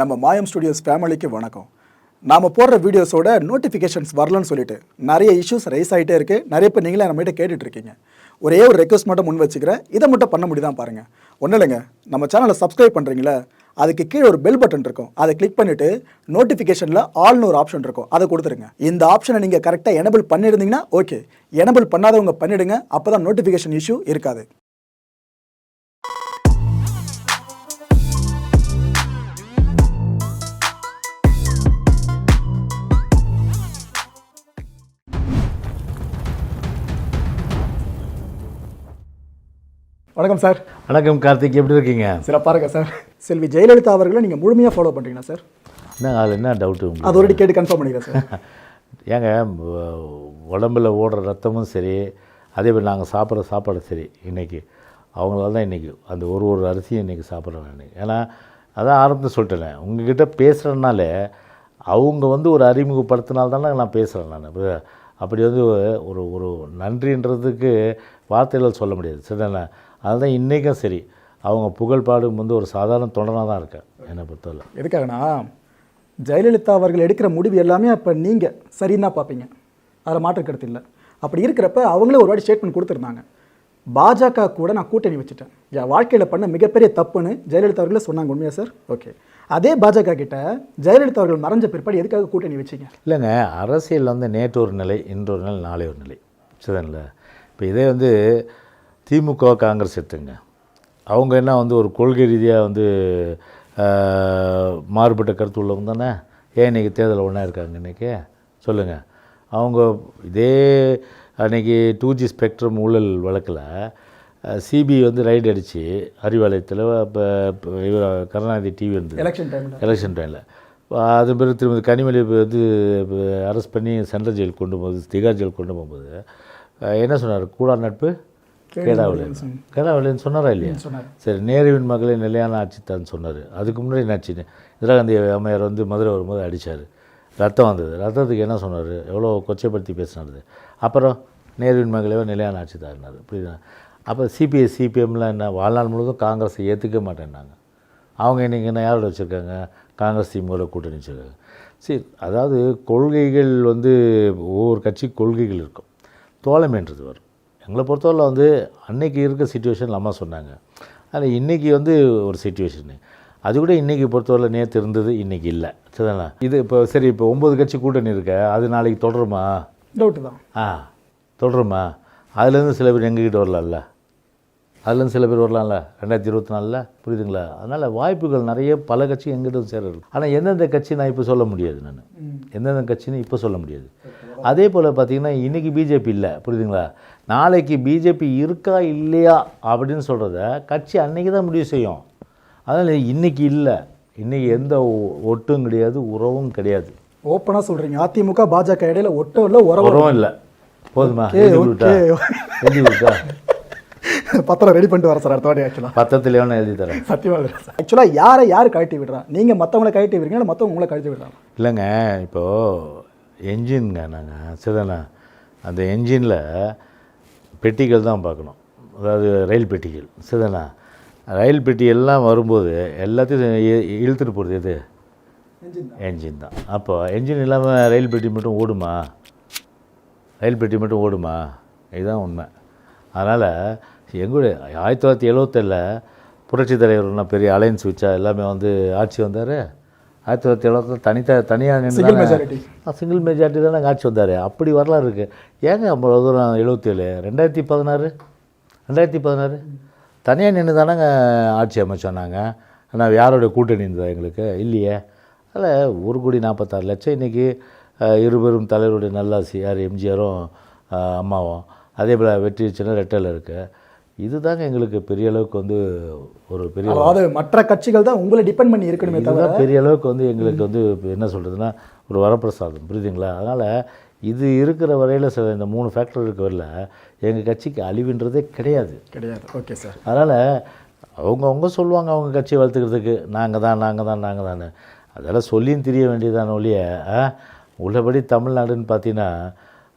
நம்ம மாயம் ஸ்டுடியோஸ் ஃபேமிலிக்கு வணக்கம். நாம் போடுற வீடியோஸோட நோட்டிஃபிகேஷன்ஸ் வரலன்னு சொல்லிட்டு நிறைய இஷ்யூஸ் ரைஸ் ஆகிட்டே இருக்குது நிறைய பேர் நீங்களே நம்மகிட்ட கேட்டுட்ருக்கீங்க. ஒரே ஒரு ரெக்வஸ்ட் மட்டும் முன் வச்சுக்கிறேன். இதை மட்டும் பண்ண முடியுதான் பாருங்கள் ஒன்றும் இல்லைங்க. நம்ம சேனலை சப்ஸ்கிரைப் பண்ணுறீங்களா அதுக்கு கீழே ஒரு பெல் பட்டன் இருக்கும். அதை கிளிக் பண்ணிவிட்டு நோட்டிஃபிகேஷனில் ஆல்னு ஒரு ஆப்ஷன் இருக்கும். அதை கொடுத்துருங்க. இந்த ஆப்ஷனை நீங்கள் கரெக்டாக எனபிள் பண்ணியிருந்தீங்கன்னா ஓகே எனபிள் பண்ணாதவங்க பண்ணிவிடுங்க அப்போ தான் நோட்டிஃபிகேஷன் இஷ்யூ இருக்காது. வணக்கம் சார். வணக்கம் கார்த்திக். எப்படி இருக்கீங்க? சிறப்பாக இருக்கா சார். செல்வி ஜெயலலிதா அவர்களை நீங்கள் முழுமையாக ஃபாலோ பண்ணுறீங்களா சார்? என்ன அதில் என்ன டவுட்டு அது ஒரு கேட்டு கன்ஃபார்ம் பண்ணிக்கிறேன் சார். ஏங்க உடம்புல ஓடுற ரத்தமும் சரி அதே மாதிரி நாங்கள் சாப்பிட்ற சாப்பாடு சரி இன்றைக்கி அவங்களால தான் இன்றைக்கி அந்த ஒரு ஒரு அரிசியும் இன்றைக்கி சாப்பிட்றேன் நான். ஏன்னா அதான் ஆரம்பத்தில் சொல்லிட்டேன் உங்ககிட்ட பேசுகிறனாலே அவங்க வந்து ஒரு அறிமுகப்படுத்தினால தானே நான் பேசுகிறேன் நான்? அப்படி வந்து ஒரு ஒரு நன்றின்றதுக்கு வார்த்தைகள் சொல்ல முடியாது. சரிதானே? அதுதான் இன்றைக்கும் சரி. அவங்க புகழ் பாடும் வந்து ஒரு சாதாரண தொண்டனாக தான் இருக்கேன் என்னை பொறுத்தவரை. எதுக்காகனா ஜெயலலிதா அவர்கள் எடுக்கிற முடிவு எல்லாமே அப்போ நீங்கள் சரின்னு தான் பார்ப்பீங்க. அதில் மாற்று கருத்து இல்லை. அப்படி இருக்கிறப்ப அவங்களே ஒரு வாட்டி ஸ்டேட்மெண்ட் கொடுத்துருந்தாங்க. பாஜக கூட நான் கூட்டணி வச்சுட்டேன். என் வாழ்க்கையில் பண்ண மிகப்பெரிய தப்புன்னு ஜெயலலிதா அவர்களே சொன்னாங்க உண்மையா சார்? ஓகே அதே பாஜக கிட்ட ஜெயலலிதா அவர்கள் மறைஞ்ச பிற்பாடு எதுக்காக கூட்டணி வச்சீங்க? இல்லைங்க அரசியல் வந்து நேற்று ஒரு நிலை இன்று ஒரு நிலை நாளை ஒரு நிலை. சரிதான்ல இப்போ இதே வந்து திமுக காங்கிரஸ் எடுத்துங்க. அவங்க என்ன வந்து ஒரு கொள்கை ரீதியாக வந்து மாறுபட்ட கருத்து உள்ளவங்க தானே? ஏன் இன்றைக்கி தேர்தல் ஒன்றா இருக்காங்க இன்றைக்கி சொல்லுங்கள் அவங்க இதே அன்றைக்கி டூ ஜி ஸ்பெக்ட்ரம் ஊழல் வழக்கில் சிபிஐ வந்து ரைடு அடித்து அறிவாலயத்தில் இப்போ இவர் கருணாநிதி டிவி இருந்தது எலெக்ஷன் டைமில் எலெக்ஷன் டைமில் அது பிறகு திரும்பி கனிமொழி வந்து அரெஸ்ட் பண்ணி சென்ட்ரல் ஜெயில் கொண்டு போகுது திகார் ஜெயில் கொண்டு போகும்போது என்ன சொன்னார்? கூடா நட்பு? கேடாவிலேன் கேடாவிலேன்னு சொன்னாரா இல்லையா? சரி நேருவின் மகளே நிலையான ஆட்சி தான் சொன்னார். அதுக்கு முன்னாடி என்னாச்சு? இந்திரா காந்தி அம்மையார் வந்து மதுரை வரும்போது அடித்தார் ரத்தம் வந்தது. ரத்தத்துக்கு என்ன சொன்னார்? எவ்வளோ கொச்சைப்படுத்தி பேசினாரு அப்புறம் நேருவின் மகளே நிலையான ஆட்சி தான்னார் புரியுதா? அப்போ சிபிஐ சிபிஎம்லாம் என்ன? வாழ்நாள் முழுவதும் காங்கிரஸை ஏற்றுக்க மாட்டேன்னாங்க. அவங்க இன்றைக்கி என்ன யாரோட வச்சுருக்காங்க? காங்கிரஸ் திமுக கூட்டணி வச்சுருக்காங்க. சரி அதாவது கொள்கைகள் வந்து ஒவ்வொரு கட்சி கொள்கைகள் இருக்கும். தோழமைன்றது வரும். எங்களை பொறுத்தவரை வந்து அன்னைக்கு இருக்க சுச்சுவேஷன் அம்மா சொன்னாங்க. ஆனால் இன்றைக்கி வந்து ஒரு சுச்சுவேஷனு அது கூட இன்றைக்கி பொறுத்தவரை நேற்று இருந்தது இன்றைக்கி இல்லை. சரிதானா? இது இப்போ சரி இப்போ ஒம்பது கட்சி கூட்டணி இருக்க. அது நாளைக்கு தொடருமா? டவுட்டு தான். ஆ தொடருமா? அதுலேருந்து சில பேர் எங்ககிட்ட வரலாம்ல. அதுலேருந்து சில பேர் வரலாம்ல. ரெண்டாயிரத்தி இருபத்தி நாலில்? புரியுதுங்களா? அதனால் வாய்ப்புகள் நிறைய பல கட்சி எங்கிட்ட சேருது ஆனால் எந்தெந்த கட்சி நான் இப்போ சொல்ல முடியாது நான். எந்தெந்த கட்சின்னு இப்போ சொல்ல முடியாது. அதே போல் பார்த்தீங்கன்னா இன்றைக்கி பிஜேபி இல்லை. புரியுதுங்களா? நாளைக்கு பிஜேபி இருக்கா இல்லையா அப்படின்னு சொல்கிறத கட்சி அன்றைக்கி தான் முடிவு செய்யும். அதனால் இன்றைக்கி இல்லை. இன்றைக்கி எந்த ஒட்டும் கிடையாது உறவும் கிடையாது. ஓப்பனாக சொல்கிறீங்க அதிமுக பாஜக இடையில ஒட்டும் இல்லை உறவு உறவும் இல்லை. போதுமா? எழுதி விட்டா? பத்திரம் ரெடி பண்ணிட்டு வர சார் அடுத்த வாட்டி ஆக்சுவலாக பத்தத்தில் எவனை எழுதி தரேன். சத்தியமாக ஆக்சுவலாக யாரை யார் கழட்டி விடுறா? நீங்கள் மற்றவங்களை கழட்டி விடுறீங்க இல்லை மற்றவங்க உங்களை கழட்டி விடுறாங்க இல்லைங்க இப்போது என்ஜின்ங்க நாங்கள் சரிதானே? அந்த என்ஜினில் பெட்டிகள் தான் பார்க்கணும். அதாவது ரயில் பெட்டிகள். சரிதானே? ரயில் பெட்டி எல்லாம் வரும்போது எல்லாத்தையும் இழுத்துட்டு போகிறது எது? என்ஜின் தான். அப்போ என்ஜின் இல்லாமல் ரயில் பெட்டி மட்டும் ஓடுமா? ரயில் பெட்டி மட்டும் ஓடுமா? இதுதான் உண்மை. அதனால் எங்களுடைய ஆயிரத்தி தொள்ளாயிரத்தி எழுவத்தேழில் புரட்சி தலைவர்னா பெரிய அலையன்ஸ் வச்சா எல்லாமே வந்து ஆட்சி வந்தார்? ஆயிரத்தி தொள்ளாயிரத்தி எழுபத்தில் தனித்த தனியாக Single majority. சிங்கிள் மெஜாரிட்டி தானே ஆட்சி வந்தார். அப்படி வரலாறு இருக்குது ஏங்க அவ்வளோ தூரம் எழுபத்தேழு ரெண்டாயிரத்தி பதினாறு? ரெண்டாயிரத்தி பதினாறு? தனியாக நின்று தானேங்க ஆட்சி அமைச்சோம் நாங்கள் ஆனால் யாரோட கூட்டணி இருந்ததா எங்களுக்கு? இல்லையே. அதில் ஒரு கோடி நாற்பத்தாறு லட்சம் இன்றைக்கி இருவரும் தலைவருடைய நல்லாசி யார் எம்ஜிஆரும் அம்மாவும். அதே போல் வெற்றி சின்ன ரெட்டல் இருக்குது இதுதாங்க எங்களுக்கு பெரிய அளவுக்கு வந்து ஒரு பெரிய அதாவது மற்ற கட்சிகள் தான் உங்களை டிபெண்ட் பண்ணி இருக்கணுமே தவிர பெரிய அளவுக்கு வந்து எங்களுக்கு வந்து இப்ப என்ன சொல்கிறதுனா ஒரு வரப்பிரசாதம் புரியுதுங்களா? அதனால் இது இருக்கிற வரையில் சில இந்த மூணு ஃபேக்டர் இருக்க வரையில் எங்கள் கட்சிக்கு அழிவுன்றதே கிடையாது. கிடையாது. ஓகே சார் அதனால் அவங்கவுங்க சொல்லுவாங்க அவங்க கட்சியை வளர்த்துக்கிறதுக்கு நாங்கள் தான் நாங்கள் தான் நாங்கள் தான் அதெல்லாம் சொல்லியும் தெரிய வேண்டியதான ஒழிய உள்ளபடி தமிழ்நாடுன்னு பார்த்தீங்கன்னா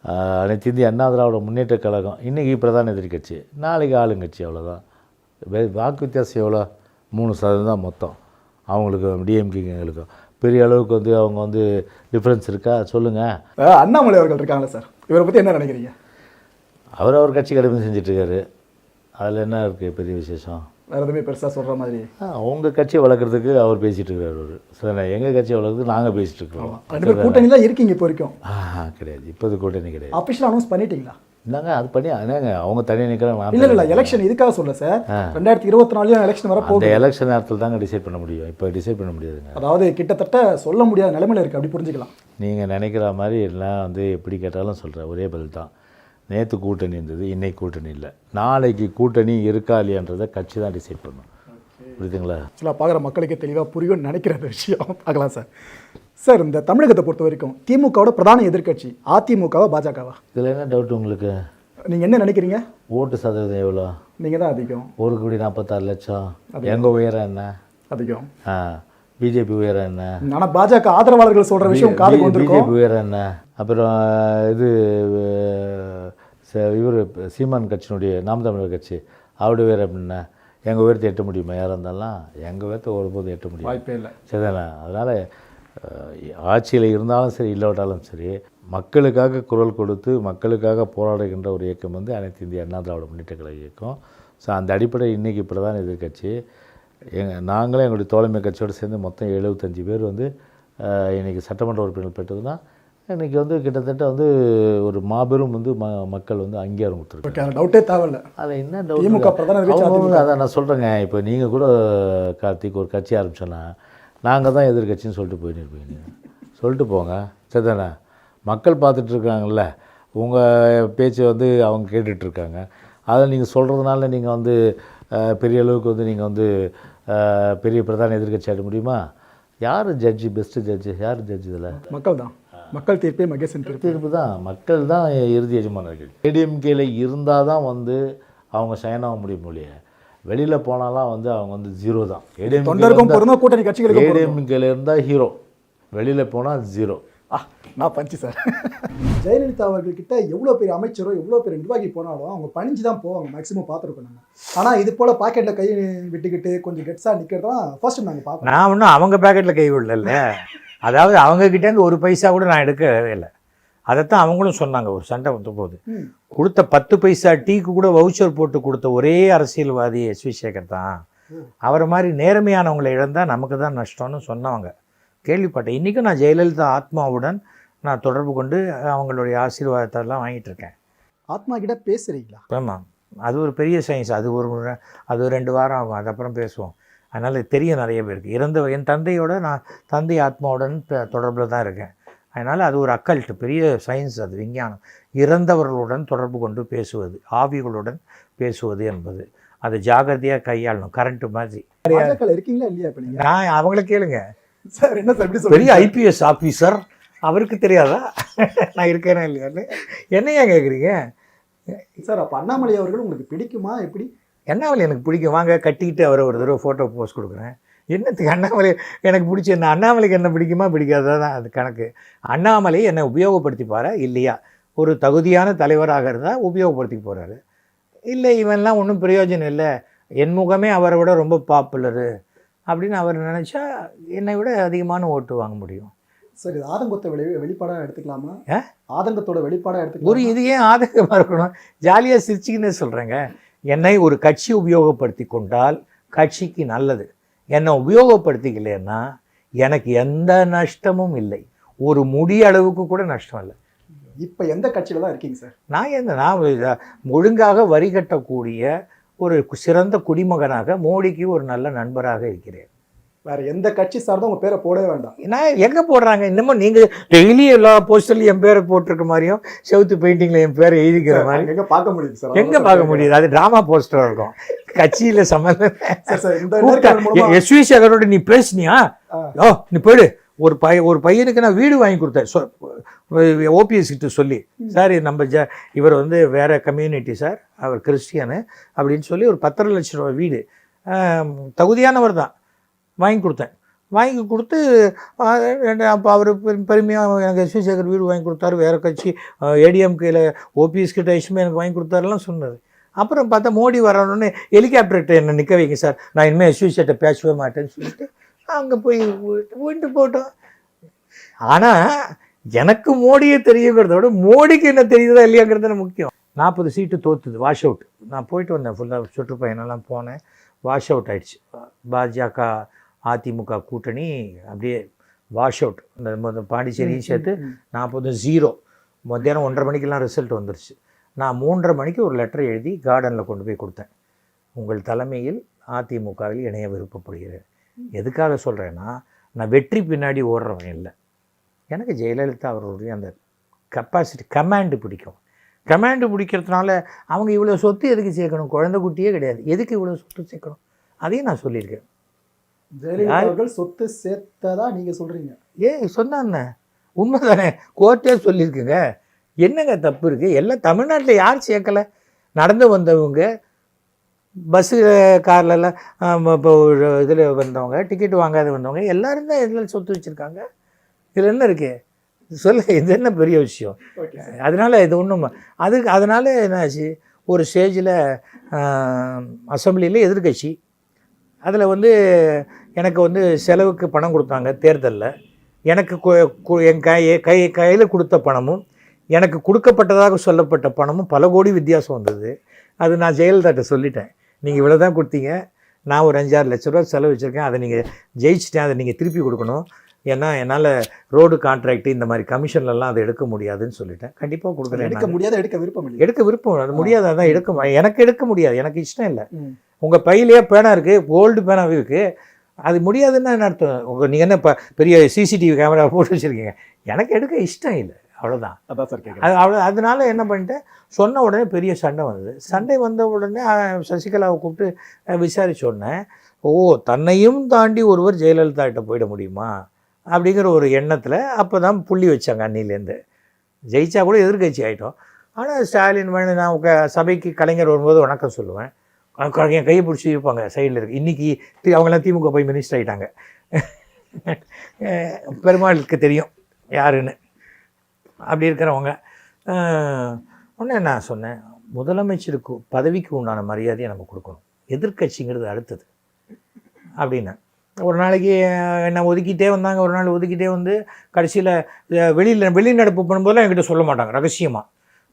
அனைத்து இந்திய அண்ணா திராவிட முன்னேற்ற கழகம் இன்றைக்கி பிரதான எதிர்க்கட்சி. நாளைக்கு ஆளுங்கட்சி அவ்வளோதான் வாக்கு வித்தியாசம் எவ்வளோ? மூணு சதவீதம் தான் மொத்தம். அவங்களுக்கு டிஎம்கேக்கு எங்களுக்கும் பெரிய அளவுக்கு வந்து அவங்க வந்து டிஃப்ரென்ஸ் இருக்கா? சொல்லுங்கள் அண்ணாமலை அவர்கள் இருக்காங்களா சார். இவரை பற்றி என்ன நினைக்கிறீங்க? அவர் அவர் கட்சி கடமை செஞ்சிட்ருக்காரு அதில் என்ன இருக்குது பெரிய விசேஷம்? வேறு எதுவுமே பெருசாக சொல்கிற மாதிரி. ஆ, உங்க கட்சியை வளர்க்குறதுக்கு அவர் பேசிகிட்டு இருக்காரு அவர். சரி எங்கள் கட்சியை வளர்க்குறதுக்கு நாங்கள் பேசிகிட்டு இருக்கிறோம் ரெண்டு பேர் கூட்டணி தான் இருக்கீங்க இப்போ வரைக்கும். ஆ கிடையாது. இப்போது கூட்டணி கிடையாது. அஃபிஷியல் அனௌன்ஸ் பண்ணிட்டீங்களா? இந்தாங்க அது பண்ணி என்னங்க அவங்க தனியாக நிற்கிறாங்க இல்ல இல்ல எலெக்ஷன் இதுக்காக சொல்ல சார் ரெண்டாயிரத்தி இருபத்தி நாலுலயும் எலெக்ஷன் வர போகுது. எலெக்ஷன் நேரத்தில் தாங்க டிசைட் பண்ண முடியும். இப்போ டிசைட் பண்ண முடியாதுங்க. அதாவது கிட்டத்தட்ட சொல்ல முடியாத நிலைமையில இருக்கு. அப்படி புரிஞ்சுக்கலாம். நீங்கள் நினைக்கிற மாதிரி எல்லாம் வந்து எப்படி கேட்டாலும் சொல்கிறேன் ஒரே பதில் தான். நேற்று கூட்டணி இருந்தது இன்னைக்கு கூட்டணி இல்லை. நாளைக்கு கூட்டணி இருக்கா இல்லையான்றதை கட்சி தான் டிசைட் பண்ணும் புரியுதுங்களா? ஆக்சுவலாக பார்க்குற மக்களுக்கே தெளிவாக புரியும்னு நினைக்கிற விஷயம். பார்க்கலாம் சார். சார் இந்த தமிழகத்தை பொறுத்த வரைக்கும் திமுகவோட பிரதான எதிர்க்கட்சி அதிமுகவா பாஜகவா? இதில் என்ன டவுட் உங்களுக்கு? நீங்க என்ன நினைக்கிறீங்க? ஓட்டு சதவீதம் எவ்வளோ? நீங்க தான் அதிகம். ஒரு கோடி நாற்பத்தாறு லட்சம். எங்கள் உயரம் என்ன? அதிகம். ஆ பிஜேபி உயரம் என்ன? ஆனா பாஜக ஆதரவாளர்கள் சொல்ற விஷயம் காதுக்கு வந்திருக்கும். பிஜேபி உயரம் என்ன? அப்புறம் இது இவர் சீமான் கட்சியினுடைய நாம் தமிழர் கட்சி. அவருடைய உயரம் என்ன? எங்கள் உயரத்தை எட்ட முடியுமா? யாராக இருந்தாலும் எங்கள் உயரத்தை ஒருபோதும் எட்ட முடியும் வாய்ப்பே இல்லை. சரிதானே? அதனால் ஆட்சியில் இருந்தாலும் சரி இல்லாவிட்டாலும் சரி மக்களுக்காக குரல் கொடுத்து மக்களுக்காக போராடுகின்ற ஒரு இயக்கம் வந்து அனைத்து இந்திய அண்ணா திராவிட முன்னேற்ற கழக இயக்கம். ஸோ அந்த அடிப்படை இன்றைக்கி பிரதான எதிர்க்கட்சி. எங்க நாங்களும் எங்களுடைய தோழமை கட்சியோடு சேர்ந்து மொத்தம் எழுபத்தஞ்சு பேர் வந்து அஹ், இன்னைக்கு சட்டமன்ற உறுப்பினர் பெற்றதுன்னா இன்றைக்கி வந்து கிட்டத்தட்ட வந்து ஒரு மாபெரும் வந்து ம மக்கள் வந்து அங்கீகாரம் கொடுத்துருக்காங்க. டவுட்டே தேவையில்ல. அதில் என்ன திமுக டவுட் பிரதான எதிர்க்கட்சி அவங்க அதான் நான் சொல்கிறேங்க இப்போ நீங்கள் கூட கார்த்திக் ஒரு கட்சி ஆரம்பிச்சோன்னா நாங்கள் தான் எதிர்கட்சின்னு சொல்லிட்டு போயின்னு இருப்பீங்க சொல்லிட்டு போங்க. சரிதானே? மக்கள் பார்த்துட்டு இருக்காங்கல்ல. உங்கள் பேச்சை வந்து அவங்க கேட்டுட்டு இருக்காங்க. அதை நீங்கள் சொல்கிறதுனால நீங்கள் வந்து பெரிய அளவுக்கு வந்து நீங்கள் வந்து பெரிய பிரதான எதிர்க்கட்சி ஆட முடியுமா? யார் ஜட்ஜி பெஸ்ட்டு ஜட்ஜு யார் ஜட்ஜ் இதில்? மக்கள் தான் மக்கள் தீர்ப்பே மகேசன் தீர்ப்பு. தீர்ப்பு தான். மக்கள் தான் இறுதி எஜமானர்கள். ஏடிஎம்கேல இருந்தால் தான் வந்து அவங்க ஷைன் ஆக முடியும் மொழிய வெளியில் போனாலாம் வந்து அவங்க வந்து ஜீரோ தான். தொண்டருக்கும் பொருந்தும் கூட்டணி பொருந்தும். ஏடிஎம்கேல இருந்தால் ஹீரோ வெளியில் போனால் ஜீரோ ஆ நான் பஞ்சு சார். ஜெயலலிதா அவர்கள் கிட்ட எவ்வளோ பெரிய அமைச்சரோ எவ்வளோ பெரிய நிர்வாகி போனாலும் அவங்க பணிஞ்சு தான் போவாங்க மேக்ஸிமம் பார்த்துருக்கோம் நாங்கள் ஆனால் இது போல் பாக்கெட்டில் கை விட்டுக்கிட்டு கொஞ்சம் கெட்ஸாக நிற்கிறதான் ஃபர்ஸ்ட் நாங்கள் பார்க்கணும் நான் ஒன்றும் அவங்க பேக்கெட்டில் கை விடல அதாவது அவங்க கிட்டேருந்து ஒரு பைசா கூட நான் எடுக்கவே இல்லை அதைத்தான் அவங்களும் சொன்னாங்க ஒரு சண்டை வந்த போது. கொடுத்த பத்து பைசா டீக்கு கூட வவுச்சர் போட்டு கொடுத்த ஒரே அரசியல்வாதி எஸ். வி சேகர் தான் அவரை மாதிரி நேர்மையானவங்களை இழந்தால் நமக்கு தான் நஷ்டம்னு சொன்னவங்க. கேள்விப்பட்டேன். இன்றைக்கும் நான் ஜெயலலிதா ஆத்மாவுடன் நான் தொடர்பு கொண்டு அவங்களுடைய ஆசீர்வாதத்தெல்லாம் வாங்கிட்டு இருக்கேன் ஆத்மா கிட்ட பேசுறீங்களா? ஆமாம் அது ஒரு பெரிய சயின்ஸ் அது ஒரு அது ஒரு ரெண்டு வாரம் ஆகும். அதுக்கப்புறம் பேசுவோம். அதனால் தெரியும் நிறைய பேருக்கு. இறந்த என் தந்தையோட நான் தந்தை ஆத்மாவுடன் தொடர்பில் தான் இருக்கேன். அதனால் அது ஒரு அக்கல்ட் பெரிய சயின்ஸ் அது விஞ்ஞானம். இறந்தவர்களுடன் தொடர்பு கொண்டு பேசுவது ஆவிகளுடன் பேசுவது என்பது. அது ஜாகிரதையாக கையாளணும் கரண்ட்டு மாதிரி. இருக்கீங்களா இல்லையா நான் அவங்கள கேளுங்க. சார் என்ன சார் எப்படி பெரிய ஐபிஎஸ் ஆஃபீஸர் அவருக்கு தெரியாதா? நான் இருக்கேனா இல்லையான்னு. என்னையா கேட்குறீங்க சார் அப்போ அண்ணாமலை அவர்கள் உங்களுக்கு பிடிக்குமா? எப்படி? அண்ணாமலை எனக்கு பிடிக்கும்? வாங்க கட்டிக்கிட்டு அவரை ஒரு தடவை ஃபோட்டோ போஸ்ட் கொடுக்குறேன். என்னத்துக்கு அண்ணாமலை எனக்கு பிடிச்ச என்ன அண்ணாமலைக்கு என்ன பிடிக்குமா? பிடிக்காதா தான் அது கணக்கு. அண்ணாமலை என்னை உபயோகப்படுத்திப்பாரா இல்லையா? ஒரு தகுதியான தலைவராக இருந்தால் உபயோகப்படுத்தி போகிறாரு இல்லை இவன்லாம் ஒன்றும் பிரயோஜனம் இல்லை. என் முகமே அவரை விட ரொம்ப பாப்புலரு அப்படின்னு அவர் நினச்சா என்னை விட அதிகமான ஓட்டு வாங்க முடியும். சார் ஆதங்கத்தை வெளி வெளிப்பாடாக எடுத்துக்கலாமா? ஆதங்கத்தோட வெளிப்பாடாக ஒரு எடுத்துக்கலாம் இது ஏன் ஆதங்கமாக இருக்கணும்? ஜாலியாக சிரிச்சிக்கின்னு சொல்கிறேங்க என்னை ஒரு கட்சி உபயோகப்படுத்தி கொண்டால் கட்சிக்கு நல்லது. என்னை உபயோகப்படுத்திக்கலைன்னா எனக்கு எந்த நஷ்டமும் இல்லை. ஒரு முடி அளவுக்கு கூட நஷ்டம் இல்லை. இப்போ எந்த கட்சியில தான் இருக்கீங்க சார்? நான் என்ன நான் ஒழுங்காக வரி கட்டக்கூடிய ஒரு சிறந்த குடிமகனாக மோடிக்கு ஒரு நல்ல நண்பராக இருக்கிறேன். வேற எந்த கட்சி சார்ந்தும் உங்க பேரை போடவே வேண்டாம். நான் எங்கே போடுறாங்க? இன்னமும் நீங்கள் டெய்லி எல்லா போஸ்டர்லையும் என் பேரை போட்டிருக்க மாதிரியும் செவுத்து பெயிண்டிங்கில் என் பேரை எழுதிக்கிற மாதிரி. எங்க பார்க்க முடியுது சார்? எங்க பார்க்க முடியுது? அது டிராமா போஸ்டர் இருக்கும். கட்சியில சம்பந்தம் சார் சார் இந்த கூப்பிட்டா, நேர்காணல் மூலமா எ- எஸ் வி சேகரோட நீ பேசுனியா. ஓ நீ போயிடு. ஒரு பைய ஒரு பையனுக்கு நான் வீடு வாங்கி கொடுத்தேன். ஓபிஎஸ் கிட்ட சொல்லி. சார் நம்ம ஜ இவர் வந்து வேற கம்யூனிட்டி சார். அவர் கிறிஸ்டியனு அப்படின்னு சொல்லி ஒரு பத்தரை லட்ச ரூபா வீடு. தகுதியானவர் தான். வாங்கி கொடுத்தேன். வாங்கி கொடுத்து அப்போ அவர் பெருமையாக எனக்கு எஸ் சேகர் வீடு வாங்கி கொடுத்தாரு வேறு கட்சி ஏடிஎம்கேயில் ஓபிஎஸ் கிட்ட இஷ்மே எனக்கு வாங்கி கொடுத்தாருலாம் சொன்னார். அப்புறம் பார்த்தா மோடி வரணுன்னு ஹெலிகாப்டர்கிட்ட என்ன நிற்க வைங்க சார் நான் இனிமேல் எஸ்வி சேட்டை பேசவே மாட்டேன்னு சொல்லிட்டு அங்கே போய் விட்டு போட்டோம். ஆனால் எனக்கு மோடியே தெரியுங்கிறத விட மோடிக்கு என்ன தெரியுதா இல்லையாங்கிறது தான் முக்கியம். நாற்பது சீட்டு தோத்துது வாஷ் அவுட். நான் போயிட்டு வந்தேன் ஃபுல்லாக சுற்றுப்பயணம்லாம் போனேன் வாஷ் அவுட் ஆகிடுச்சு பாஜக அதிமுக கூட்டணி அப்படியே வாஷ் அவுட் இந்த பாண்டிச்சேரியும் சேர்த்து நாற்பது ஜீரோ மத்தியானம் ஒன்றரை மணிக்கெல்லாம் ரிசல்ட் வந்துருச்சு. நான் மூன்றரை மணிக்கு ஒரு லெட்டர் எழுதி கார்டனில் கொண்டு போய் கொடுத்தேன். உங்கள் தலைமையில் அதிமுகவில் இணைய விருப்பப்படுகிறேன். எதுக்காக சொல்கிறேன்னா நான் வெற்றி பின்னாடி ஓடுறவன் இல்லை. எனக்கு ஜெயலலிதா அவர்களுடைய அந்த கெப்பாசிட்டி கமாண்டு பிடிக்கும். கமாண்டு பிடிக்கிறதுனால அவங்க இவ்வளோ சொத்து எதுக்கு சேர்க்கணும்? குழந்தை குட்டியே கிடையாது. எதுக்கு இவ்வளோ சொத்து சேர்க்கணும்? அதையும் நான் சொல்லியிருக்கேன். ஜெயலலிதா அவர்கள் சொத்து சேர்த்ததா நீங்க சொல்றீங்க? ஏய் சொன்னாண்ணே உண்மைதானே? கோர்ட்டே சொல்லியிருக்குங்க. என்னங்க தப்பு இருக்குது எல்லாம் தமிழ்நாட்டில் யார் சேர்க்கலை? நடந்து வந்தவங்க பஸ்ஸு கார்லலாம் இப்போ இதில் வந்தவங்க டிக்கெட் வாங்காத வந்தவங்க எல்லாரும் தான் இதில் சொத்து வச்சுருக்காங்க. இதில் என்ன இருக்கு? சொல்லு இது என்ன பெரிய விஷயம்? அதனால இது ஒன்றும் அதுக்கு அதனால என்னாச்சு? ஒரு ஸ்டேஜில் அசம்பிளியில் எதிர்க்கட்சி அதில் வந்து எனக்கு வந்து செலவுக்கு பணம் கொடுத்தாங்க தேர்தலில். எனக்கு என் கை கை கையில் கொடுத்த பணமும் எனக்கு கொடுக்கப்பட்டதாக சொல்லப்பட்ட பணமும் பல கோடி வித்தியாசம் வந்தது. அது நான் ஜெயலலிதாட்ட சொல்லிட்டேன். நீங்கள் இவ்வளோ தான் கொடுத்தீங்க. நான் ஒரு அஞ்சாறு லட்ச ரூபா செலவு வச்சுருக்கேன். அதை நீங்கள் ஜெயிச்சிட்டேன். அதை நீங்கள் திருப்பி கொடுக்கணும். ஏன்னா என்னால் ரோடு கான்ட்ராக்ட் இந்த மாதிரி கமிஷன்லலாம் அதை எடுக்க முடியாதுன்னு சொல்லிட்டேன். கண்டிப்பாக கொடுக்குறேன் எடுக்க. முடியாத எடுக்க விருப்பம் இல்லை எடுக்க விருப்பம் அது முடியாது. அதான் எடுக்க எனக்கு எடுக்க முடியாது. எனக்கு இஷ்டம் இல்லை. உங்கள் பையிலேயே பேனா இருக்குது கோல்டு பேனா இருக்குது அது முடியாதுன்னு என்ன அர்த்தம்? உங்கள் நீங்கள் என்ன இப்போ பெரிய சிசிடிவி கேமரா போட்டு வச்சுருக்கீங்க? எனக்கு எடுக்க இஷ்டம் இல்லை. அவ்வளோதான் அதான் சார் அது அவ்வளோ அதனால என்ன பண்ணிட்டேன்? சொன்ன உடனே பெரிய சண்டை வந்தது. சண்டை வந்த உடனே சசிகலாவை கூப்பிட்டு விசாரிச்ச உடனே ஓ தன்னையும் தாண்டி ஒருவர் ஜெயலலிதா கிட்ட போயிட முடியுமா? அப்படிங்கிற ஒரு எண்ணத்தில் அப்போ தான் புள்ளி வச்சாங்க அன்னிலேருந்து. ஜெயிச்சா கூட எதிர்க்கட்சி ஆகிட்டோம் ஆனால் ஸ்டாலின் வேணும் நான் சபைக்கு கலைஞர் வரும்போது வணக்கம் சொல்லுவேன். என் கையை பிடிச்சி இருப்பாங்க சைடில் இருக்கு. இன்றைக்கி அவங்களாம் திமுக போய் மினிஸ்டர் ஆகிட்டாங்க பெருமாளுக்கு தெரியும் யாருன்னு. அப்படி இருக்கிறவங்க. ஒன்று நான் சொன்னேன் முதலமைச்சருக்கு பதவிக்கு உண்டான மரியாதையை நம்ம கொடுக்கணும். எதிர்க்கட்சிங்கிறது அடுத்தது. அப்படின்னு ஒரு நாளைக்கு என்னை ஒதுக்கிட்டே வந்தாங்க. ஒரு நாள் ஒதுக்கிட்டே வந்து கடைசியில் வெளியில் வெளிநடப்பு பண்ணும்போதெல்லாம் என்கிட்ட சொல்ல மாட்டாங்க ரகசியமாக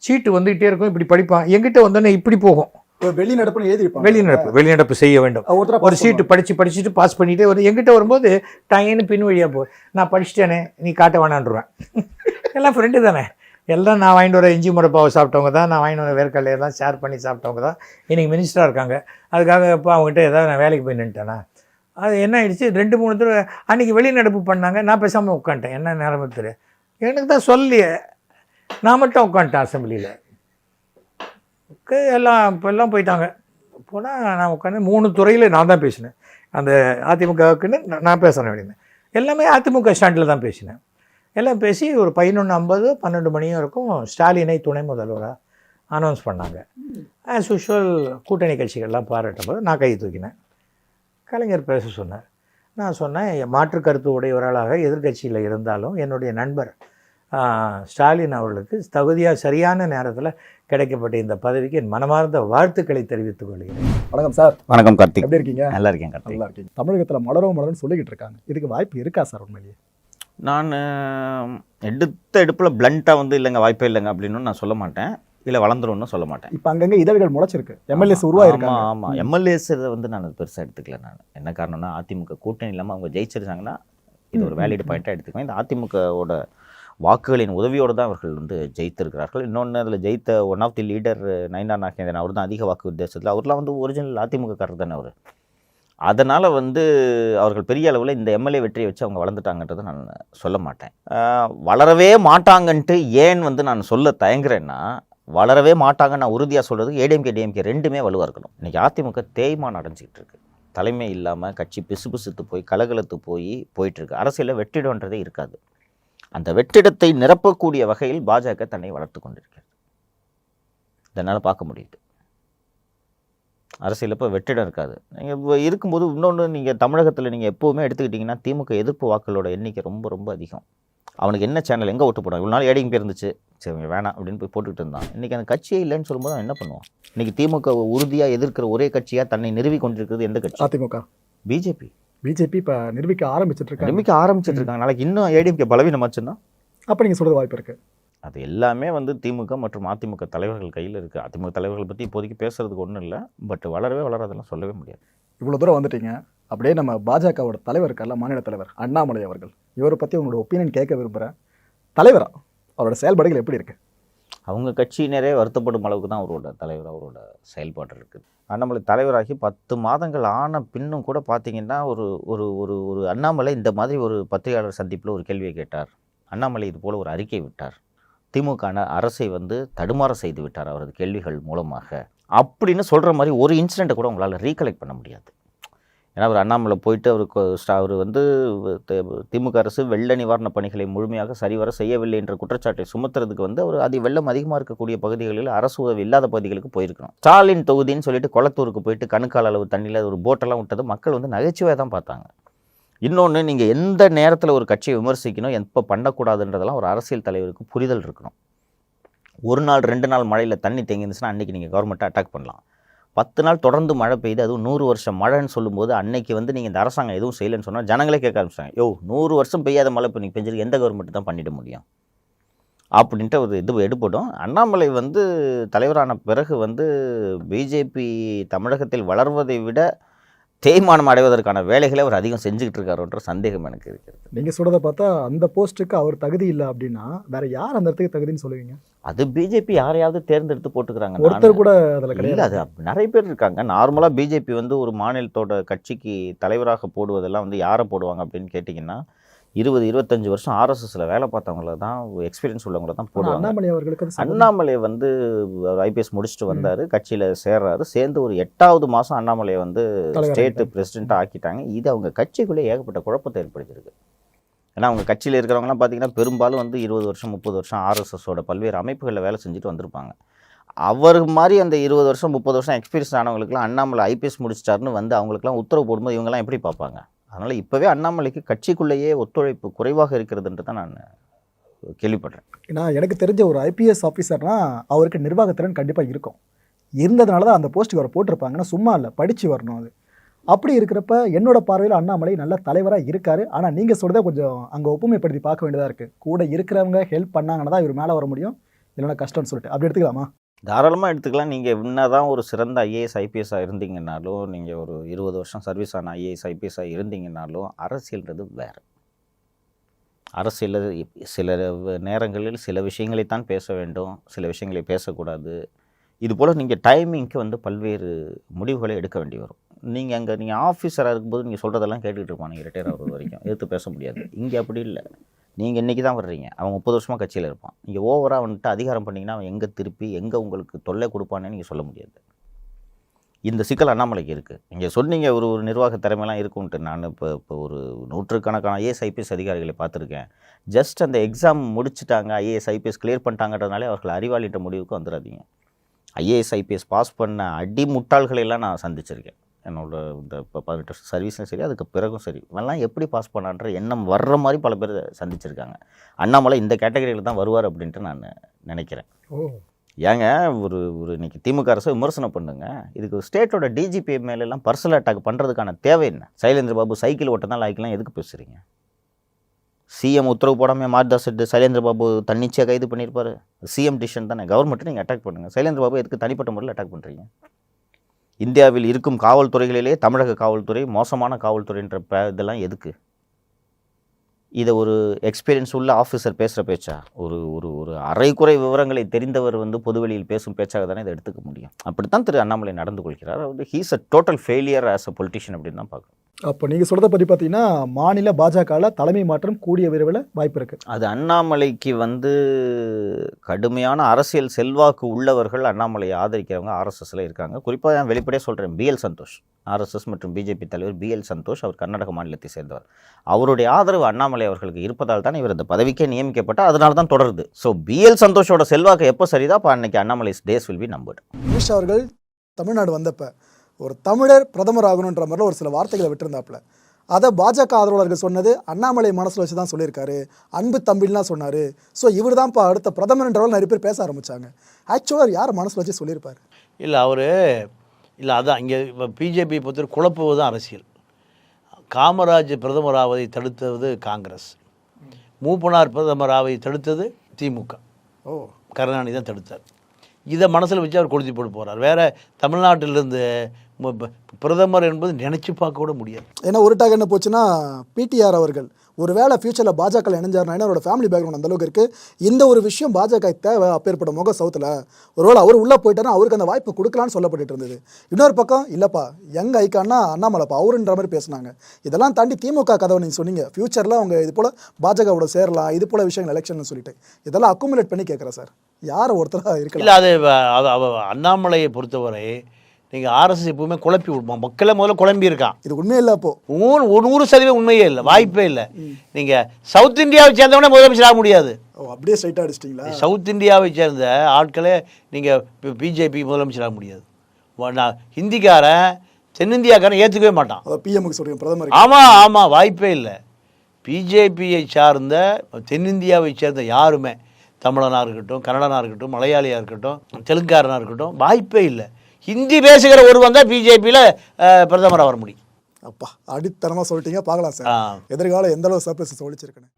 சீட்டு வந்துக்கிட்டே இருக்கும் இப்படி படிப்பான். என்கிட்ட வந்தோடனே இப்படி போகும். இப்போ வெளிநடப்புன்னு எழுதிருப்பாங்க வெளிநடப்பு வெளிநடப்பு செய்ய வேண்டும். ஒரு சீட்டு படித்து படிச்சுட்டு பாஸ் பண்ணிட்டே வரும் எங்கிட்ட வரும்போது டைன்னு பின் வழியாக போ? நான் படிச்சிட்டேனே நீ காட்ட வேணான்றுவேன். எல்லாம் ஃப்ரெண்டு தானே. எல்லாம் நான் வாங்கிட்டு வர இஞ்சி முடப்பாவை சாப்பிட்டவங்க தான் நான் வாங்கிட்டு வர வேர்க்கடலையெல்லாம் ஷேர் பண்ணி சாப்பிட்டவங்க தான். இன்றைக்கி மினிஸ்டராக இருக்காங்க. அதுக்காக இப்போ அவங்ககிட்ட ஏதாவது நான் வேலைக்கு போய் நின்ட்டேனா அது என்ன ஆயிடுச்சு? ரெண்டு மூணு தடவை அன்றைக்கி வெளிநடப்பு பண்ணாங்க நான் பேசாமல் உட்காந்துட்டேன். என்ன நேரம் எனக்கு தான் சொல்லியே நான் மட்டும் உட்காந்துட்டேன் அசம்பிளியில் எல்லாம் இப்போ எல்லாம் போயிட்டாங்க. போனால் நான் உட்காந்து மூணு துறையில் நான் தான் பேசினேன். அந்த அதிமுகவுக்குன்னு நான் பேசுகிறேன் அப்படின்னு. எல்லாமே அதிமுக ஸ்டாண்டில் தான் பேசினேன். எல்லாம் பேசி ஒரு பதினொன்று ஐம்பது பன்னெண்டு மணியும் இருக்கும். ஸ்டாலினை துணை முதல்வராக அனௌன்ஸ் பண்ணாங்க. ஆஸ் யூஷுவல் கூட்டணி கட்சிகள்லாம் பாராட்டும்போது நான் கை தூக்கினேன். கலைஞர் பேச சொன்னார். நான் சொன்னேன் என் மாற்று கருத்து உடையவர்களாக எதிர்க்கட்சியில் இருந்தாலும் என்னுடைய நண்பர் ஸ்டாலின் அவர்களுக்கு தகுதியாக சரியான நேரத்தில் கிடைக்கப்பட்ட இந்த பதவிக்கு என் மனமார்ந்த வாழ்த்துக்களை தெரிவித்துக் கொள்கிறேன். வணக்கம் சார். வணக்கம் கார்த்திக். எப்படி இருக்கீங்க? நல்லா இருக்கேன் கார்த்திக். நல்லா இருக்கீங்க. தமிழகத்துல மலரும் மலர்னு சொல்லிக்கிட்டு இருக்காங்க. இதுக்கு வாய்ப்பு இருக்கா சார் உண்மையிலேயே? நான் எடுத்த எடுப்பில் பிளண்ட்டாக வந்து இல்லைங்க வாய்ப்பே இல்லைங்க அப்படின்னு நான் சொல்ல மாட்டேன். இல்லை வளர்ந்துரும்னு சொல்ல மாட்டேன். இப்போ அங்கங்க இதழ்கள் முளைச்சிருக்கு. எம்எல்ஏஸ் உருவாயிருக்காங்க. ஆமாம் ஆமாம் எம்எல்ஏஸ் வந்து நான் பெருசாக எடுத்துக்கல நான். என்ன காரணம்னா அதிமுக கூட்டணி இல்லாமல் அவங்க ஜெயிச்சிருந்தாங்கன்னா இது ஒரு வேலிட் பாயிண்ட்டாக எடுத்துக்குவேன். இந்த அதிமுகவோட வாக்குகளின் உதவியோடு தான் அவர்கள் வந்து ஜெயித்திருக்கிறார்கள். இன்னொன்று அதில் ஜெயித்த one of the leader Nainar Nagendran அவர் தான் அதிக வாக்கு வித்தியாசத்தில் அவர்லாம் வந்து ஒரிஜினல் அதிமுகக்காரர் தானே அவர். அதனால் வந்து அவர்கள் பெரிய அளவில் இந்த எம்எல்ஏ வெற்றியை வச்சு அவங்க வளர்ந்துட்டாங்கன்றதை நான் சொல்ல மாட்டேன். வளரவே மாட்டாங்கன்ட்டு ஏன் வந்து நான் சொல்ல தயங்குறேன்னா வளரவே மாட்டாங்க நான் உறுதியாக சொல்கிறது ஏடிஎம்கே டிஎம்கே ரெண்டுமே வலுவாக இருக்கணும். இன்றைக்கி அதிமுக தேய்மான் அடைஞ்சிக்கிட்டு இருக்கு. தலைமை இல்லாமல் கட்சி பிசுபிசுத்து போய் கலகலத்து போய் போயிட்டுருக்கு அரசியலில் வெற்றிடன்றதே இருக்காது. அந்த வெற்றிடத்தை நிரப்பக்கூடிய வகையில் பாஜக தன்னை வளர்த்து கொண்டிருக்கிறது. இதனால் பார்க்க முடியுது. அரசியல் இப்போ வெற்றிடம் இருக்காது. நீங்கள் இப்போ இருக்கும்போது இன்னொன்று நீங்கள் தமிழகத்தில் நீங்கள் எப்போவுமே எடுத்துக்கிட்டிங்கன்னா திமுக எதிர்ப்பு வாக்குகளோட எண்ணிக்கை ரொம்ப ரொம்ப அதிகம். அவனுக்கு என்ன சேனல் எங்கே ஓட்டு போடான் இவ்வளோ நாள் ஏடிஎம்பி இருந்துச்சு. சரி வேணாம் அப்படின்னு போய் போட்டுக்கிட்டு இருந்தான். இன்றைக்கி அந்த கட்சியே இல்லைன்னு சொல்லும்போது அவன் என்ன பண்ணுவான்? இன்றைக்கி திமுக உறுதியாக எதிர்க்கிற ஒரே கட்சியாக தன்னை நிறுவி கொண்டிருக்கிறது எந்த கட்சி? அதிமுக. பிஜேபி. பிஜேபி இப்போ நிரூபிக்க ஆரம்பிச்சிட்டு இருக்காங்க நிரூபிக்க ஆரம்பிச்சிட்டு இருக்காங்க நாளைக்கு இன்னும் ஏடிஎம்கே பலவீனமாச்சுன்னா அப்போ நீங்கள் சொல்றது வாய்ப்பு இருக்கு. அது எல்லாமே வந்து திமுக மற்றும் அதிமுக தலைவர்கள் கையில் இருக்குது அதிமுக தலைவர்கள் பற்றி இப்போதைக்கு பேசுறதுக்கு ஒன்றும் இல்லை. பட் வளரவே வளராதெல்லாம் சொல்லவே முடியாது. இவ்வளோ தூரம் வந்துட்டீங்க. அப்படியே நம்ம பாஜகவோட தலைவர் இருக்கார்ல மாநில தலைவர் அண்ணாமலை அவர்கள். இவரை பற்றி உங்களோட ஒப்பீனியன் கேட்க விரும்புகிறேன் தலைவரா? அவரோட செயல்பாடுகள் எப்படி இருக்கு? அவங்க கட்சியினரே வருத்தப்படும் அளவுக்கு தான் அவரோட தலைவர் அவரோட செயல்பாடு இருக்குது. அண்ணாமலை தலைவராகி பத்து மாதங்கள் ஆன பின்னும் கூட பார்த்தீங்கன்னா ஒரு ஒரு ஒரு ஒரு அண்ணாமலை இந்த மாதிரி ஒரு பத்திரிகையாளர் சந்திப்பில் ஒரு கேள்வியை கேட்டார். அண்ணாமலை இது போல் ஒரு அறிக்கை விட்டார். திமுக அரசை வந்து தடுமாற செய்து விட்டார் அவரது கேள்விகள் மூலமாக. அப்படின்னு சொல்கிற மாதிரி ஒரு இன்சிடெண்ட்டை கூட உங்களால் ரீகலெக்ட் பண்ண முடியாது. ஏன்னா அவர் அண்ணாமலை போயிட்டு அவர் அவர் வந்து திமுக அரசு வெள்ள நிவாரண பணிகளை முழுமையாக சரிவர செய்யவில்லை என்ற குற்றச்சாட்டை சுமத்துறதுக்கு வந்து அவர் அதி வெள்ளம் அதிகமாக இருக்கக்கூடிய பகுதிகளில் அரசு உதவி இல்லாத பகுதிகளுக்கு போயிருக்கணும். ஸ்டாலின் தொகுதின்னு சொல்லிட்டு குளத்தூருக்கு போயிட்டு கணுக்கால் அளவு தண்ணியில் ஒரு போட்டெல்லாம் விட்டது. மக்கள் வந்து நகைச்சுவையாக தான் பார்த்தாங்க. இன்னொன்று நீங்கள் எந்த நேரத்தில் ஒரு கட்சியை விமர்சிக்கணும் எப்போ பண்ணக்கூடாதுன்றதெல்லாம் ஒரு அரசியல் தலைவருக்கு புரிதல் இருக்கணும். ஒரு நாள் ரெண்டு நாள் மழையில் தண்ணி தேங்கி இருந்துச்சுன்னா அன்றைக்கி நீங்கள் கவர்மெண்ட்டை அட்டாக் பண்ணலாம். பத்து நாள் தொடர்ந்து மழை பெய்யுது அதுவும் நூறு வருஷம் மழைன்னு சொல்லும்போது அன்னைக்கு வந்து நீங்கள் இந்த அரசாங்கம் எதுவும் செய்யலைன்னு சொன்னால் ஜனங்களே கேட்க ஆரம்பிச்சாங்க யோ நூறு வருஷம் பெய்யாத மழை இப்போ நீங்கள் பெஞ்சிருக்கு எந்த கவர்மெண்ட் தான் பண்ணிட முடியும்? அப்படின்ட்டு ஒரு இது எடுப்படும் அண்ணாமலை வந்து தலைவரான பிறகு வந்து பிஜேபி தமிழகத்தில் வளர்வதை விட தேய்மானம் அடைவதற்கான வேலைகளை அவர் அதிகம் செஞ்சுக்கிட்டு இருக்காருன்ற சந்தேகம் எனக்கு இருக்கிறது. நீங்கள் சொல்றதை பார்த்தா அந்த போஸ்ட்டுக்கு அவர் தகுதி இல்லை அப்படின்னா வேற யார் அந்த இடத்துக்கு தகுதின்னு சொல்லுவீங்க? அது பிஜேபி யாரையாவது தேர்ந்தெடுத்து போட்டுக்கிறாங்க ஒருத்தர் கூட அதில் கிடையாது. அது நிறைய பேர் இருக்காங்க. நார்மலாக பிஜேபி வந்து ஒரு மாநிலத்தோட கட்சிக்கு தலைவராக போடுவதெல்லாம் வந்து யாரை போடுவாங்க அப்படின்னு கேட்டிங்கன்னா இருபது இருபத்தஞ்சு வருஷம் ஆர்எஸ்எஸ்ல வேலை பார்த்தவங்கள தான் எக்ஸ்பீரியன்ஸ் உள்ளவங்கள தான் போடுவாங்க. அண்ணாமலை அவர்களுக்கு அண்ணாமலை வந்து ஐபிஎஸ் முடிச்சுட்டு வந்தார் கட்சியில் சேர்றாரு சேர்ந்து ஒரு எட்டாவது மாதம் அண்ணாமலையை வந்து தலைவர் ஸ்டேட் ஆக்கிட்டாங்க. பிரசிடெண்ட்டாக ஆக்கிட்டாங்க. இது அவங்க கட்சிக்குள்ளே ஏகப்பட்ட குழப்பத்தை ஏற்படுத்தியிருக்கு. ஏன்னா அவங்க கட்சியில் இருக்கிறவங்கலாம் பார்த்தீங்கன்னா பெரும்பாலும் வந்து இருபது வருஷம் முப்பது வருஷம் ஆர்எஸ்எஸோட பல்வேறு அமைப்புகளில் வேலை செஞ்சுட்டு வந்திருப்பாங்க. அவர் மாதிரி அந்த இருபது வருஷம் முப்பது வருஷம் எக்ஸ்பீரியன்ஸ் ஆனவங்களுக்குலாம் அண்ணாமலை ஐபிஎஸ் முடிச்சிட்டாருன்னு வந்து அவங்களுக்குலாம் உத்தரவு போடும்போது இவங்கெல்லாம் எப்படி பார்ப்பாங்க? அதனால் இப்போவே அண்ணாமலைக்கு கட்சிக்குள்ளேயே ஒத்துழைப்பு குறைவாக இருக்கிறதுன்ட்டு தான் நான் கேள்விப்படுறேன். ஏன்னா எனக்கு தெரிஞ்ச ஒரு ஐபிஎஸ் ஆஃபீஸர்னா அவருக்கு நிர்வாகத்திறன் கண்டிப்பாக இருக்கும். இருந்ததுனால தான் அந்த போஸ்ட்டுக்கு அவர் போட்டிருப்பாங்கன்னா சும்மா இல்லை படித்து வரணும் அது. அப்படி இருக்கிறப்ப என்னோட பார்வையில் அண்ணாமலை நல்ல தலைவராக இருக்கார். ஆனால் நீங்கள் சொல்கிறத கொஞ்சம் அங்கே ஒப்புமைப்படுத்தி பார்க்க வேண்டியதாக இருக்குது கூட இருக்கிறவங்க ஹெல்ப் பண்ணாங்கன்னா தான் இவர் மேலே வர முடியும். இல்லைன்னா கஷ்டம்னு சொல்லிட்டு. அப்படி எடுத்துக்கலாமா? தாராளமாக எடுத்துக்கலாம். நீங்கள் தான் ஒரு சிறந்த ஐஏஎஸ் ஐபிஎஸ்ஸாக இருந்தீங்கன்னாலும் நீங்கள் ஒரு இருபது வருஷம் சர்வீஸ் ஆன ஐஏஎஸ் ஐபிஎஸ்ஸாக இருந்தீங்கன்னாலும் அரசியல்ன்றது வேறு. அரசியலில் சில நேரங்களில் சில விஷயங்களைத்தான் பேச வேண்டும். சில விஷயங்களை பேசக்கூடாது. இது போல் நீங்கள் டைமிங்க்கு வந்து பல்வேறு முடிவுகளை எடுக்க வேண்டி வரும். நீங்கள் அங்கே நீங்கள் ஆஃபீஸராக இருக்கும்போது நீங்கள் சொல்கிறதெல்லாம் கேட்டுக்கிட்டு இருப்பாங்க நீங்கள் ரிட்டையர் ஆகிறது வரைக்கும். எதிர்த்து பேச முடியாது. இங்கே அப்படி இல்லை. நீங்கள் இன்றைக்கி தான் வர்றீங்க. அவன் முப்பது வருஷமாக கட்சியில் இருப்பான். நீங்கள் ஓவராக வந்துட்டு அதிகாரம் பண்ணிங்கன்னா அவன் எங்கே திருப்பி எங்கே உங்களுக்கு தொல்லை கொடுப்பானே நீங்கள் சொல்ல முடியாது. இந்த சிக்கல் அண்ணாமலைக்கு இருக்குது நீங்கள் சொன்னீங்க ஒரு ஒரு நிர்வாக திறமையெல்லாம் இருக்கும்ன்ட்டு நான் இப்போ இப்போ ஒரு நூற்றுக்கணக்கான ஐஏஎஸ் ஐபிஎஸ் அதிகாரிகளை பார்த்துருக்கேன். ஜஸ்ட் அந்த எக்ஸாம் முடிச்சுட்டாங்க ஐஏஎஸ் ஐபிஎஸ் கிளியர் பண்ணிட்டாங்கன்றதுனாலே அவர்கள் அறிவாளின்ற முடிவுக்கு வந்துடாதீங்க ஐஏஎஸ் ஐபிஎஸ் பாஸ் பண்ண அடி முட்டாள்களை எல்லாம் நான் சந்திச்சிருக்கேன். என்னோட இந்த இப்போ பதினெட்டு வருஷம் சர்வீஸ்லையும் சரி அதுக்கு பிறகும் சரி. இவெல்லாம் எப்படி பாஸ் பண்ணான்ற எண்ணம் வர்ற மாதிரி பல பேர் சந்திச்சிருக்காங்க. அண்ணாமலை இந்த கேட்டகரியில் தான் வருவார் அப்படின்ட்டு நான் நினைக்கிறேன். ஏங்க ஒரு ஒரு இன்னைக்கு திமுக அரசை விமர்சனம் பண்ணுங்க. இதுக்கு ஸ்டேட்டோட டிஜிபி மேலெல்லாம் பர்சனல் அட்டாக் பண்ணுறதுக்கான தேவை என்ன? சைலேந்திர பாபு சைக்கிள் ஓட்ட தான் லாய்க்கெல்லாம் எதுக்கு பேசுகிறீங்க சிஎம் உத்தரவு போடாமல் மார்தாஸ் சைலேந்திர பாபு தன்னிச்சையாக கைது பண்ணியிருப்பாரு சிஎம் டிசிஷன் தானே? கவர்மெண்ட்டை நீங்கள் அட்டாக் பண்ணுங்கள் சைலேந்திர பாபு எதுக்கு தனிப்பட்ட முறையில் அட்டாக் பண்ணுறீங்க இந்தியாவில் இருக்கும் காவல்துறைகளிலே தமிழக காவல்துறை மோசமான காவல்துறைன்ற ப இதெல்லாம் எதுக்கு? இதை ஒரு எக்ஸ்பீரியன்ஸ் உள்ள ஆஃபீஸர் பேசுகிற பேச்சா? ஒரு ஒரு ஒரு அரைக்குறை விவரங்களை தெரிந்தவர் வந்து பொதுவெளியில் பேசும் பேச்சாக தானே இதை எடுத்துக்க முடியும். அப்படித்தான் திரு அண்ணாமலை நடந்து கொள்கிறார். வந்து he's a total failure as a politician அப்படின்னு தான் பார்க்கணும் அப்போ நீங்கள் சொல்கிறத பற்றி பார்த்தீங்கன்னா மாநில பாஜகவில் தலைமை மாற்றம் கூடிய விரைவில் வாய்ப்பு இருக்குது அது அண்ணாமலைக்கு வந்து கடுமையான அரசியல் செல்வாக்கு உள்ளவர்கள் அண்ணாமலையை ஆதரிக்கிறவங்க ஆர்எஸ்எஸ்ல இருக்காங்க. குறிப்பாக நான் வெளிப்படையாக சொல்கிறேன் பிஎல் சந்தோஷ் ஆர்எஸ்எஸ் மற்றும் பிஜேபி தலைவர் பிஎல் சந்தோஷ் அவர் கர்நாடக மாநிலத்தை சேர்ந்தவர். அவருடைய ஆதரவு அண்ணாமலை அவர்களுக்கு இருப்பதால் தான் இவர் இந்த பதவிக்கே நியமிக்கப்பட்டார் அதனால தான் தொடருது. ஸோ பிஎல் சந்தோஷோட செல்வாக்கு எப்போ சரிதா அப்போ அன்னைக்கு Annamalai days will be numbered நிமிஷ் அவர்கள் தமிழ்நாடு வந்தப்ப ஒரு தமிழர் பிரதமர் ஆகணுன்ற மாதிரி ஒரு சில வார்த்தைகளை விட்டுருந்தாப்புல. அதை பாஜக ஆதரவாளர்கள் சொன்னது அண்ணாமலை மனசில் வச்சு தான் சொல்லியிருக்காரு. அன்பு தம்பிலாம் சொன்னார். ஸோ இவர் தான்ப்பா அடுத்த பிரதமர்ன்றவர்கள் நிறைய பேர் பேச ஆரம்பிச்சாங்க. ஆக்சுவலாக யார் மனசில் வச்சு சொல்லியிருப்பார்? இல்லை அவர் இல்லை அதான் இங்கே இப்போ பிஜேபி பொறுத்தவரை குழப்புவது தான் அரசியல். காமராஜ் பிரதமராவதை தடுத்தது காங்கிரஸ். மூப்பனார் பிரதமராவதை தடுத்தது திமுக. ஓ. கருணாநிதி தான் தடுத்தார். இதை மனசில் வச்சு அவர் கொளுத்தி போட்டு போகிறார் வேற தமிழ்நாட்டிலிருந்து பிரதமர் என்பது நினைச்சு பார்க்க கூட முடியாது. ஏன்னா ஒரு டாக் என்ன போச்சுன்னா பிடிஆர் அவர்கள் ஒருவேளை ஃபியூச்சரில் பாஜக இணைஞ்சாருனா அவரோட ஃபேமிலி பேக்ரவுண்ட் அந்த அளவுக்கு இருக்குது இந்த ஒரு விஷயம் பாஜக தேவை அப்பேற்பட்ட முக சவுத்தில். ஒருவேளை அவர் உள்ளே போயிட்டாருன்னா அவருக்கு அந்த வாய்ப்பு கொடுக்கலான்னு சொல்லப்பட்டு இருந்தது. இன்னொரு பக்கம் இல்லைப்பா யங் ஐக்கான்னா அண்ணாமலைப்பா அவருன்ற மாதிரி பேசுனாங்க. இதெல்லாம் தாண்டி திமுக கதவை நீங்கள் சொன்னீங்க. ஃபியூச்சரில் அவங்க இது போல் பாஜகவோட சேரலாம் இது போல் விஷயங்கள் எலெக்ஷன் சொல்லிட்டு. இதெல்லாம் அக்குமுலேட் பண்ணி கேட்குறேன் சார். யார் ஒருத்தராக இருக்கலாம். இல்லை அது அண்ணாமலையை பொறுத்தவரை நீங்கள் ஆர்எஸ்எஸ் எப்பவுமே குழப்பி விடுவோம் மக்களை முதல்ல குழம்பி இருக்கான். இது உண்மையே இல்லை அப்போ. ஒரு நூறு சதவீதம் உண்மையே இல்லை வாய்ப்பே இல்லை. நீங்கள் சவுத் இந்தியாவை சேர்ந்தவனே முதலமைச்சர் ஆக முடியாது. அப்படியே ஸ்ட்ரைட்டாக அடிச்சிட்டிங்களா? சவுத் இந்தியாவை சேர்ந்த ஆட்களே நீங்கள் பிஜேபி முதலமைச்சர் ஆக முடியாது. நான் ஹிந்திக்காரன் தென்னிந்தியாக்காரன் ஏற்றுக்கவே மாட்டான். பிஎம்க்கு சொல்கிறீங்க பிரதமர் ஆமாம் ஆமாம் வாய்ப்பே இல்லை. பிஜேபியை சார்ந்த தென்னிந்தியாவை சேர்ந்த யாருமே தமிழனாக இருக்கட்டும் கன்னடனாக இருக்கட்டும் மலையாளியாக இருக்கட்டும் தெலுங்காரனாக இருக்கட்டும் வாய்ப்பே இல்லை. ஹிந்தி பேசுகிற ஒருவன் தான் பிஜேபியில் பிரதமராக வர முடியும். அப்பா அடித்தனமாக சொல்லிட்டீங்க பார்க்கலாம் சார். எதிர்காலம் எந்த அளவு சர்ப்ரைசஸ் ஒழிச்சிருக்குன்னு